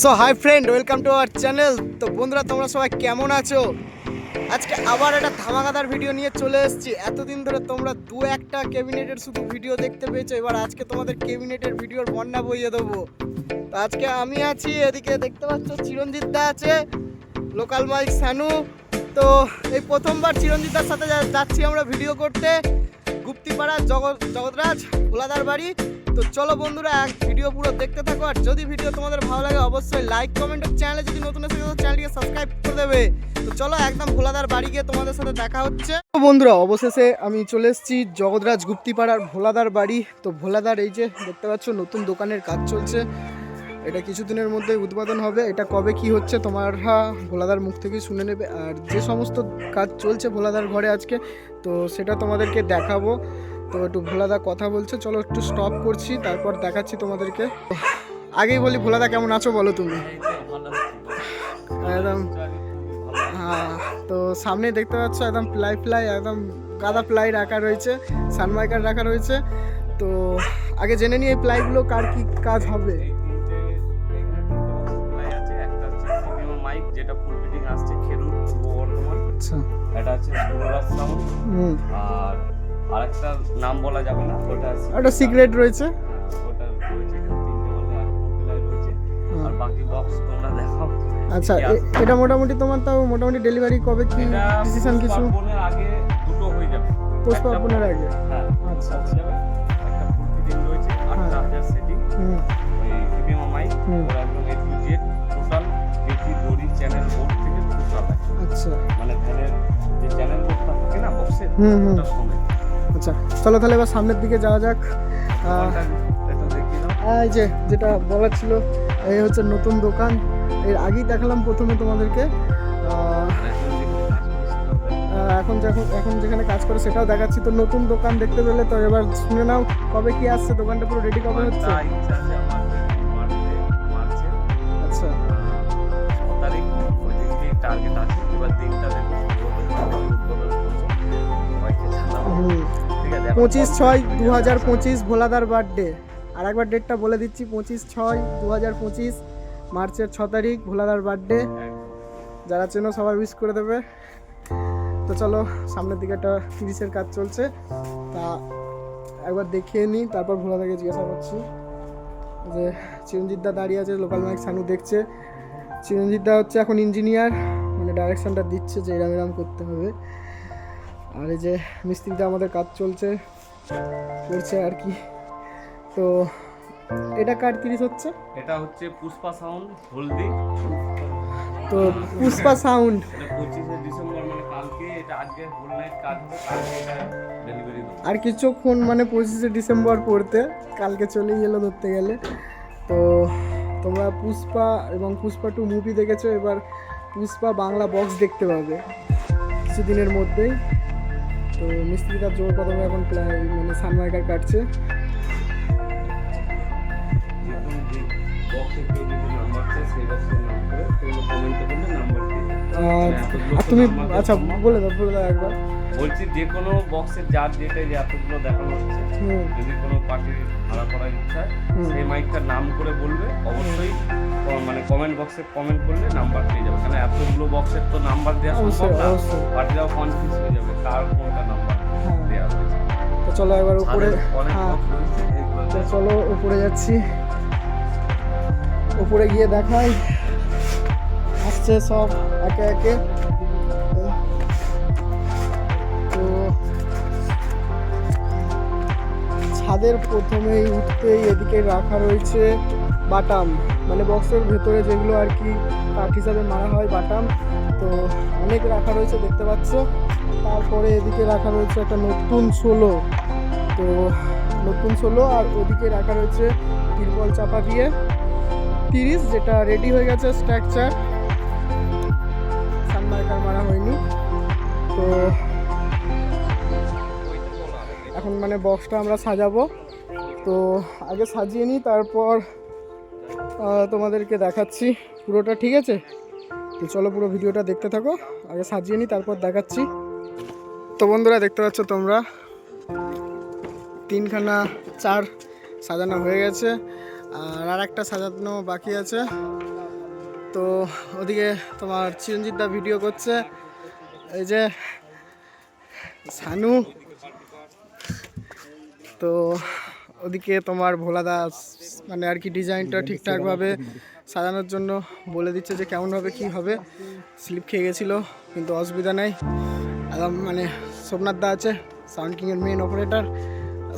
So hi friend welcome to our channel তো বন্ধুরা, তোমরা সবাই কেমন আছো? আজকে আবার একটা ধামাকাদার ভিডিও নিয়ে চলে এসেছি। এতদিন ধরে তোমরা দু একটা ক্যাবিনেটের শুধু ভিডিও দেখতে পেয়েছ। এবার আজকে তোমাদের ক্যাবিনেটের ভিডিওর বন্যা বইয়ে দেবো। তো আজকে আমি আছি, এদিকে দেখতে পাচ্ছ চিরঞ্জিত দা আছে লোকাল মাইক সানু। তো এই প্রথমবার চিরঞ্জিত দার সাথে যাচ্ছি আমরা ভিডিও করতে। গুপ্তিপাড়া জগৎ জগৎরাজ ভোলাদার বাড়ি। তো চলো বন্ধুরা, এক ভিডিও পুরো দেখতে থাকো। আর যদি ভিডিও তোমাদের ভালো লাগে, অবশ্যই লাইক কমেন্ট চ্যানেলে যদি নতুন এসে থাকো চ্যানেলটিকে সাবস্ক্রাইব করে দেবে। তো চলো একদম ভোলাদার বাড়ি গিয়ে তোমাদের সাথে দেখা হচ্ছে। তো বন্ধুরা, অবশেষে আমি চলে এসেছি জগৎরাজ গুপ্তিপাড়ার ভোলাদার বাড়ি। তো ভোলাদার, এই যে দেখতে পাচ্ছ, নতুন দোকানের কাজ চলছে। এটা কিছুদিনের মধ্যে উদ্বোধন হবে। এটা কবে কি হচ্ছে, তোমরা ভোলাদার মুখ থেকেই শুনে নেবে। আর যে সমস্ত কাজ চলছে ভোলাদার ঘরে আজকে, তো সেটা তোমাদেরকে দেখাবো। তো একটু ভোলাদা কথা বলছে চলো একটু স্টপ করছি তারপর দেখাচ্ছি তোমাদেরকে। আগেই বলি ভোলাদা কেমন আছো বলো তুমি? একদম হ্যাঁ তো সামনে দেখতে পাচ্ছ একদম প্লাই প্লাই একদম গাদা প্লাই রাখা রয়েছে সানমাইকার রাখা রয়েছে। তো আগে জেনে নিই এই প্লাইগুলো কার কি কাজ হবে। যেটা ফুল ফিটিং আসছে খেরুর আচ্ছা। এটা আছে হুম আর নাম বলা যাবে না ওটা একটা সিক্রেট রয়েছে? হ্যাঁ, ওটা রয়েছে তিনটে মালে আর প্লাই রয়েছে। আর বাকি বক্স তোমরা দেখাও। আচ্ছা এটা মোটামুটি তোমার তাও মোটামুটি ডেলিভারি কবে কি ডিসিশন কিছু? পার্বণের আগে দুটো হয়ে যাবে। পোস্ট পার্বণের আগে? হ্যাঁ আচ্ছা যাবে একটা ফুল ফিটিং রয়েছে আটটা হাজার সেটিং হুম। ওই কিপিএম ওরা একদম এ টু জেড টোটাল বেশি দড়ি চ্যানেল বোর্ড থেকে টোটাল আচ্ছা। মানে ফ্যানের যে চ্যানেল বোর্ডটা থাকে না বক্সে হুম হুম। আচ্ছা চলো তাহলে এবার সামনের দিকে যাওয়া যাক। এই যে যেটা বলার ছিল এই হচ্ছে নতুন দোকান। এর আগেই দেখালাম প্রথমে তোমাদেরকে। আহ, এখন যখন এখন যেখানে কাজ করে সেটাও দেখাচ্ছি। তো নতুন দোকান দেখতে পেলে তো এবার শুনে নাও কবে কি আসছে দোকানটা পুরো রেডি কবে হচ্ছে? পঁচিশ ছয় দু হাজার পঁচিশ ভোলাদার বার্থডে আর একবার ডেটটা বলে দিচ্ছি, পঁচিশ ছয় দু হাজার পঁচিশ মার্চের ছ তারিখ ভোলাদার বার্থডে। যারা চেনো সবাই উইশ করে দেবে। তো চলো, সামনের দিকে একটা তিরিশের কাজ চলছে। তা একবার দেখিয়ে নিই তারপর ভোলাদাকে জিজ্ঞাসা করছি। যে চিরঞ্জিত দা দাঁড়িয়ে আছে, লোকাল মাইক সানু দেখছে। চিরঞ্জিত দা হচ্ছে এখন ইঞ্জিনিয়ার মানে ডাইরেকশনটা দিচ্ছে যে এরাম এরাম করতে হবে। আর এই যে মিস্ত্রিতে আমাদের কাজ চলছে করছে আর কি। তো এটা কার তিরিশ হচ্ছে? এটা হচ্ছে পুষ্পা সাউন্ড হলদি। তো পুষ্পা সাউন্ড এটা পঁচিশে ডিসেম্বর মানে কালকে এটা আজকে হোল নাইট কাজ হবে কালকে এটা ডেলিভারি দেবো। আর কিছুক্ষণ মানে পঁচিশে ডিসেম্বর পড়তে কালকে চলেই এলো ধরতে গেলে। তো তোমরা পুষ্পা এবং পুষ্পা টু মুভি দেখেছ এবার পুষ্পা বাংলা বক্স দেখতে পাবে। কিছুদিনের মধ্যেই। তো মিস্ত্রিটা জোর কদমে এখন মানে সানমাইকার কাটছে। আর তুমি আচ্ছা বলে দাও বলে দাও একবার বলছি যে কোনো বক্সের যার যেটা যে এতগুলো দেখানো হচ্ছে যদি কোনো পার্টির ভাড়া করার ইচ্ছা। সেই মাইকটার নাম করে বলবে অবশ্যই মানে কমেন্ট বক্সে কমেন্ট করলে নাম্বার পেয়ে যাবে। কারণ এতগুলো বক্সের তো নাম্বার দেওয়া সম্ভব না। অবশ্যই। পার্টিরাও কনফিউজ হয়ে যাবে কার কোনটা নাম্বার হ্যাঁ। দেওয়া হয়েছে। তো চলো এবার উপরে ছাদের অনেক হ্যাঁ। চলো উপরে যাচ্ছি। উপরে গিয়ে দেখাই। আসছে সব একে একে। তো ছাদের প্রথমেই উঠতেই এদিকে রাখা রয়েছে বাটাম। মানে বক্সের ভেতরে যেগুলো আর কি কাঠ হিসাবে মারা হয় বাটাম, তো অনেক রাখা রয়েছে দেখতে পাচ্ছ। তারপরে এদিকে রাখা রয়েছে একটা নতুন সোলো তো নতুন ষোলো আর ওদিকে রাখা রয়েছে তিরপল চাপা দিয়ে। তিরিশ, যেটা রেডি হয়ে গেছে স্ট্রাকচার সানমার্কার মারা হয়নি। তো এখন মানে বক্সটা আমরা সাজাবো। তো আগে সাজিয়ে নিই, তারপর তোমাদেরকে দেখাচ্ছি। পুরোটা ঠিক আছে? তো চলো পুরো ভিডিওটা দেখতে থাকো। আগে সাজিয়ে নিই তারপর দেখাচ্ছি। তো বন্ধুরা, দেখতে পাচ্ছ তোমরা? তিনখানা চার সাজানো হয়ে গেছে, আর আর একটা সাজানো বাকি আছে। তো ওদিকে তোমার চিরঞ্জিত দা ভিডিও করছে। এই যে সানু। তো ওদিকে তোমার ভোলা দাস মানে আর কি ডিজাইনটা ঠিকঠাকভাবে সাজানোর জন্য বলে দিচ্ছে যে কেমনভাবে কি হবে। স্লিপ খেয়ে গেছিল কিন্তু অসুবিধা নেই। আরাম মানে সোমনাথ দা আছে সাউন্ড কিংয়ের মেন অপারেটর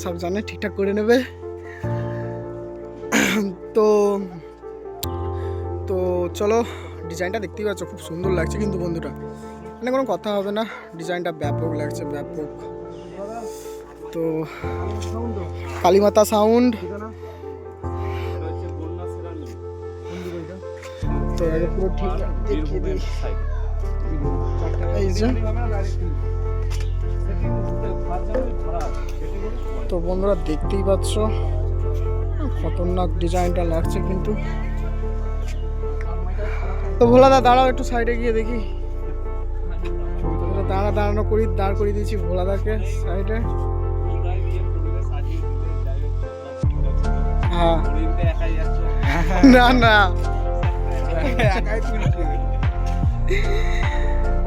সব জানে ঠিকঠাক করে নেবে। তো তো চলো ডিজাইনটা দেখতেই পাচ্ছ খুব সুন্দর লাগছে কিন্তু বন্ধুটা মানে কোনো কথা হবে না ডিজাইনটা ব্যাপক লাগছে ব্যাপক। তো কালীমাতা সাউন্ড তো ঠিক তো বন্ধুরা দেখতেই পাচ্ছ, খতরনাক ডিজাইনটা লাগছে কিন্তু। তো ভোলাদা দাঁড়াও একটু সাইডে গিয়ে দেখি। দাঁড়া, দাঁড়ানো করি, দাঁড় করিয়ে দিয়েছি ভোলাদাকে সাইডে না না।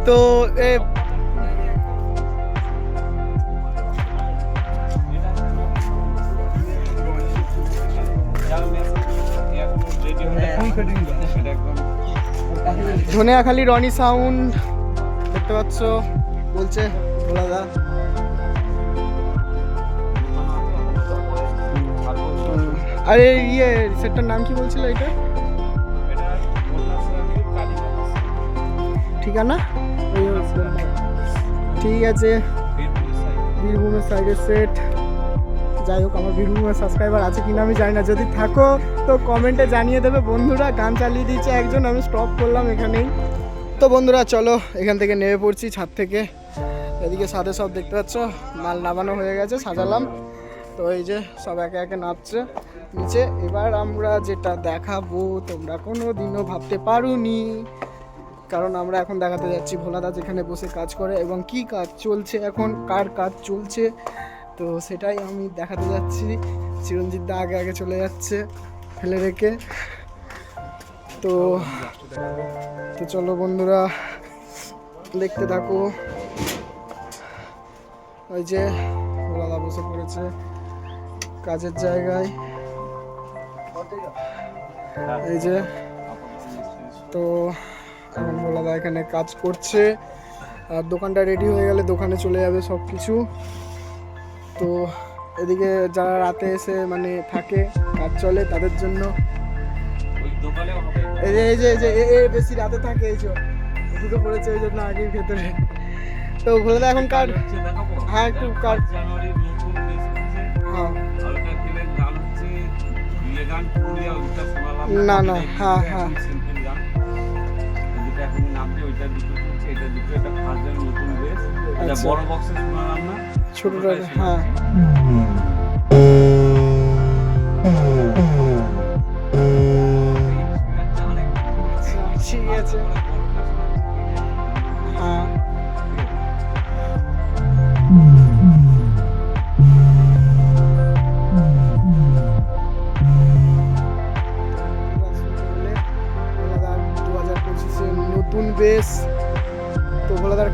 তো এ ধনিয়াখালি রনি সাউন্ড দেখতে পাচ্ছ। বলছে ভোলাদা আরে ইয়ে সেটটার নাম কি বলছিল এটা? ঠিকানা? ঠিক আছে। বীরভূমের সাইডের সেট যাই হোক, আমার বীরভূমের সাবস্ক্রাইবার আছে কিনা আমি জানি না। যদি থাকো, তো কমেন্টে জানিয়ে দেবে। বন্ধুরা, গান চালিয়ে দিয়েছে একজন, আমি স্টপ করলাম এখানেই। তো বন্ধুরা, চলো, এখান থেকে নেমে পড়ছি ছাদ থেকে। এদিকে ছাদে সব দেখতে পাচ্ছ, মাল নামানো হয়ে গেছে, সাজালাম। তো এই যে সব একে একে নাচছে। নিচে এবার আমরা যেটা দেখাবো, তোমরা কোনো দিনও ভাবতে পারোনি। কারণ আমরা এখন দেখাতে যাচ্ছি ভোলাদা যেখানে বসে কাজ করে এবং কি কাজ চলছে এখন, কার কাজ চলছে। তো সেটাই আমি দেখাতে যাচ্ছি। চিরঞ্জিত দা আগে আগে চলে যাচ্ছে ফেলে রেখে। তো তো চলো বন্ধুরা, দেখতে থাকো। ওই যে ভোলাদা বসে পড়েছে। কাজের জায়গায়। এই যে, তো এখন ভোলাদা এখানে কাজ করছে। আর দোকানটা রেডি হয়ে গেলে দোকানে চলে যাবে সব কিছু তো এদিকে যারা রাতে এসে মানে থাকে, কাজ চলে তাদের জন্য। এই যে এই যে এই যে, এ- বেশি রাতে থাকে, এই যে। ঢুকে পড়েছে ওই জন্য আগেই ভেতরে। তো ভোলাদা, এখন কার? হ্যাঁ একটু কার? না, না, হ্যাঁ, হ্যাঁ। সিম্পল গান যেটা এখন নামবে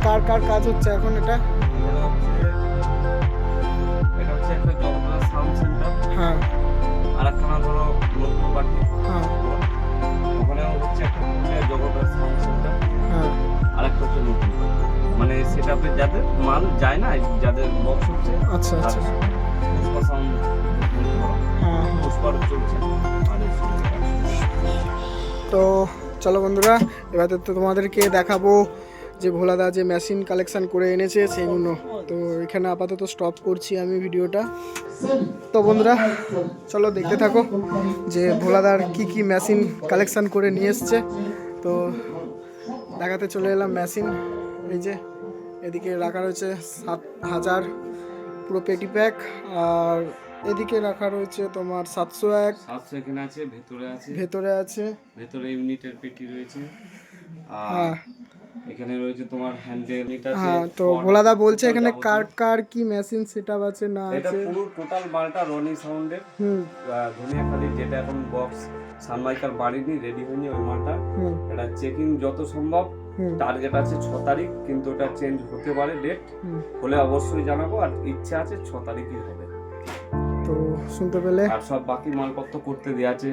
কার কার কাজ হচ্ছে এখন এটা? এটা হচ্ছে একটা সাউন্ড সেন্টার। হ্যাঁ। আর একখানা ধরো পার্টি। হ্যাঁ। ওখানে হচ্ছে একটা পুরুলিয়া জগন্নাথ সাউন্ড সেন্টার। হ্যাঁ। আর একটা হচ্ছে মানে যাদের মাল যায় না যাদের বক্স হচ্ছে আচ্ছা আচ্ছা। পুষ্পা সাউন্ড হ্যাঁ পুষ্পার চলছে। তো চলো বন্ধুরা এবার তো তোমাদেরকে দেখাবো যে ভোলাদা যে মেশিন কালেকশন করে এনেছে সেইগুলো তো এখানে আপাতত স্টপ করছি আমি ভিডিওটা। তো বন্ধুরা চলো দেখতে থাকো যে ভোলাদার কি কি মেশিন কালেকশন করে নিয়ে এসছে। তো দেখাতে চলে এলাম মেশিন এই যে এদিকে রাখা রয়েছে সাত হাজার পুরো পেটি প্যাক আর এদিকে রাখা রয়েছে তোমার সাতশো এক। সাতশো এখানে আছে ভেতরে আছে। ভেতরে আছে। ভেতরে ইউনিটের পেটি রয়েছে। আর হ্যাঁ। এখানে রয়েছে তোমার হ্যান্ডেল এটা হ্যাঁ তো ভোলাদা বলছে এখানে কার কার কি মেশিন সেটআপ আছে না আছে? এটা পুরো টোটাল মালটা রনি সাউন্ডের হুম। ধনিয়াখালি যেটা এখন বক্স সানমাইকার বাড়িনি রেডি হয়নি ওই মালটা। এটা চেকিং যত সম্ভব টার্গেট আছে ছ তারিখ কিন্তু ওটা চেঞ্জ হতে পারে ডেট। হলে অবশ্যই জানাব আর ইচ্ছা আছে ছ তারিখই হবে। তো শুনতে পেলে। আর সব বাকি মালপত্র করতে দেওয়া আছে।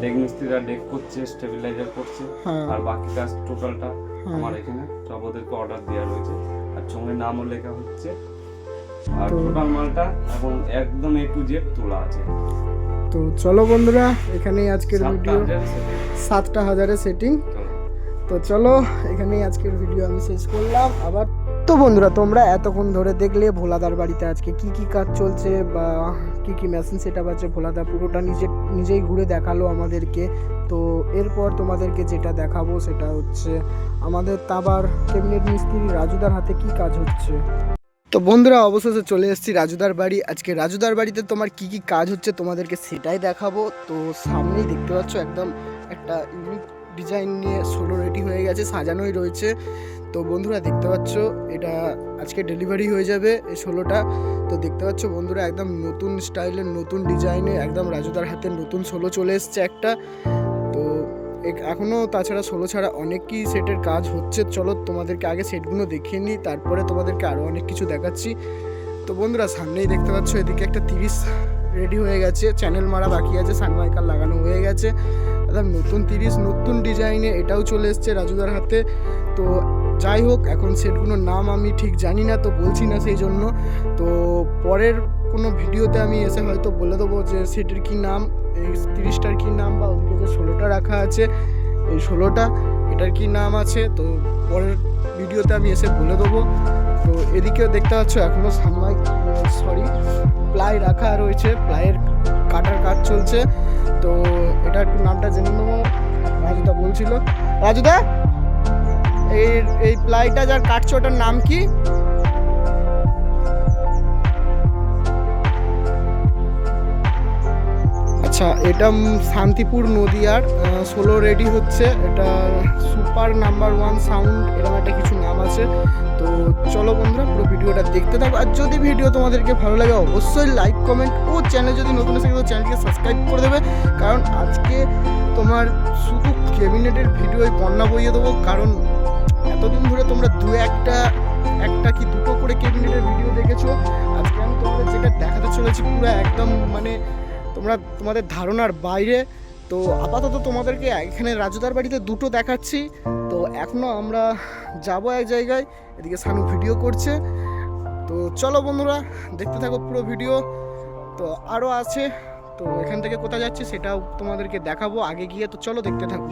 ডেক মিস্ত্রিরা ডেক করছে স্টেবিলাইজার করছে। হ্যাঁ। আর বাকি কাজ টোটালটা। আমার এখানে। সব ওদেরকে অর্ডার দেওয়া রয়েছে। আর সঙ্গে নামও লেখা হচ্ছে। আর টোটাল মালটা এখন একদম এ টু জেড তোলা আছে। তো চলো বন্ধুরা এখানেই আজকের সাতটা ভিডিও সাতটা হাজারে সেটিং। তো চলো, এখানেই আজকের ভিডিও আমি শেষ করলাম। আবার তো বন্ধুরা, তোমরা এতক্ষণ ধরে দেখলে ভোলাদার বাড়িতে আজকে কি কি কাজ চলছে বা কি কি মেশিন সেটআপ আছে, ভোলাদা পুরোটা নিজে, নিজেই ঘুরে দেখাল আমাদেরকে। তো এরপর তোমাদেরকে যেটা দেখাবো সেটা হচ্ছে আমাদের তাবার ক্যাবিনেট মিস্ত্রি রাজুদার হাতে কি কাজ হচ্ছে। তো বন্ধুরা, অবশেষে চলে এসেছি রাজুদার বাড়ি। আজকে রাজুদার বাড়িতে তোমার কি কি কাজ হচ্ছে তোমাদেরকে সেটাই দেখাবো। তো সামনেই দেখতে পাচ্ছ একদম একটা ইউনিক ডিজাইন নিয়ে সোলো রেডি হয়ে গেছে, সাজানোই রয়েছে। তো বন্ধুরা, দেখতে পাচ্ছ, এটা আজকে ডেলিভারি হয়ে যাবে এই সোলোটা তো দেখতে পাচ্ছ বন্ধুরা, একদম নতুন স্টাইলের নতুন ডিজাইনে একদম রাজুদার হাতে নতুন সোলো চলে এসছে একটা। তো এক- এখনও তাছাড়া সোলো ছাড়া অনেক কি সেটের কাজ হচ্ছে। চলো তোমাদেরকে আগে সেটগুলো দেখিয়ে নিই, তারপরে তোমাদেরকে আরও অনেক কিছু দেখাচ্ছি। তো বন্ধুরা, সামনেই দেখতে পাচ্ছ, এদিকে একটা তিরিশ রেডি হয়ে গেছে। চ্যানেল মারা বাকি আছে সানমাইকার লাগানো হয়ে গেছে। একদম নতুন তিরিশ, নতুন ডিজাইনে এটাও চলে এসছে রাজুদার হাতে। তো যাই হোক, এখন সেটগুলোর নাম আমি ঠিক জানি না, তো বলছি না সেই জন্য। তো পরের কোনো ভিডিওতে আমি এসে হয়তো বলে দেবো যে সেটের কী নাম, এই তিরিশটার কী নাম বা ওদিকে যে ষোলোটা রাখা আছে, এই ষোলোটা, এটার কী নাম আছে, তো পরের ভিডিওতে আমি এসে বলে দেবো। তো এদিকেও দেখতে পাচ্ছ এখনও সামনাই সরি প্লাই রাখা রয়েছে, প্লাইয়ের কাটার কাজ চলছে। তো এটা একটু নামটা জেনে নেব। রাজুদা বলছিল। রাজুদা এই এই প্লাইটা যার কাটছে, ওটার নাম কি? আচ্ছা এটা শান্তিপুর নদিয়ার সোলো রেডি হচ্ছে। এটা সুপার নাম্বার ওয়ান সাউন্ড এরকম একটা কিছু নাম আছে। তো চলো বন্ধুরা, পুরো ভিডিওটা দেখতে থাকো। আর যদি ভিডিও তোমাদেরকে ভালো লাগে, অবশ্যই লাইক কমেন্ট ও চ্যানেল যদি নতুন এসে তো চ্যানেলকে সাবস্ক্রাইব করে দেবে। কারণ আজকে তোমার শুধু ক্যাবিনেটের ভিডিওই বন্যা বইয়ে দেবো। কারণ এতদিন ধরে তোমরা দু একটা একটা কি দুটো করে ক্যাবিনেটের ভিডিও দেখেছ। আজকে আমি তোমাদের যেটা দেখাতে চলেছি, পুরো একদম মানে তোমরা তোমাদের ধারণার বাইরে। তো আপাতত তোমাদেরকে এখানে রাজুদার বাড়িতে দুটো দেখাচ্ছি। তো এখনও আমরা যাব এক জায়গায়, এদিকে সানু ভিডিও করছে। তো চলো বন্ধুরা, দেখতে থাকো পুরো ভিডিও। তো আরও আছে, তো এখান থেকে কোথায় যাচ্ছি সেটাও তোমাদেরকে দেখাবো আগে গিয়ে। তো চলো দেখতে থাকো।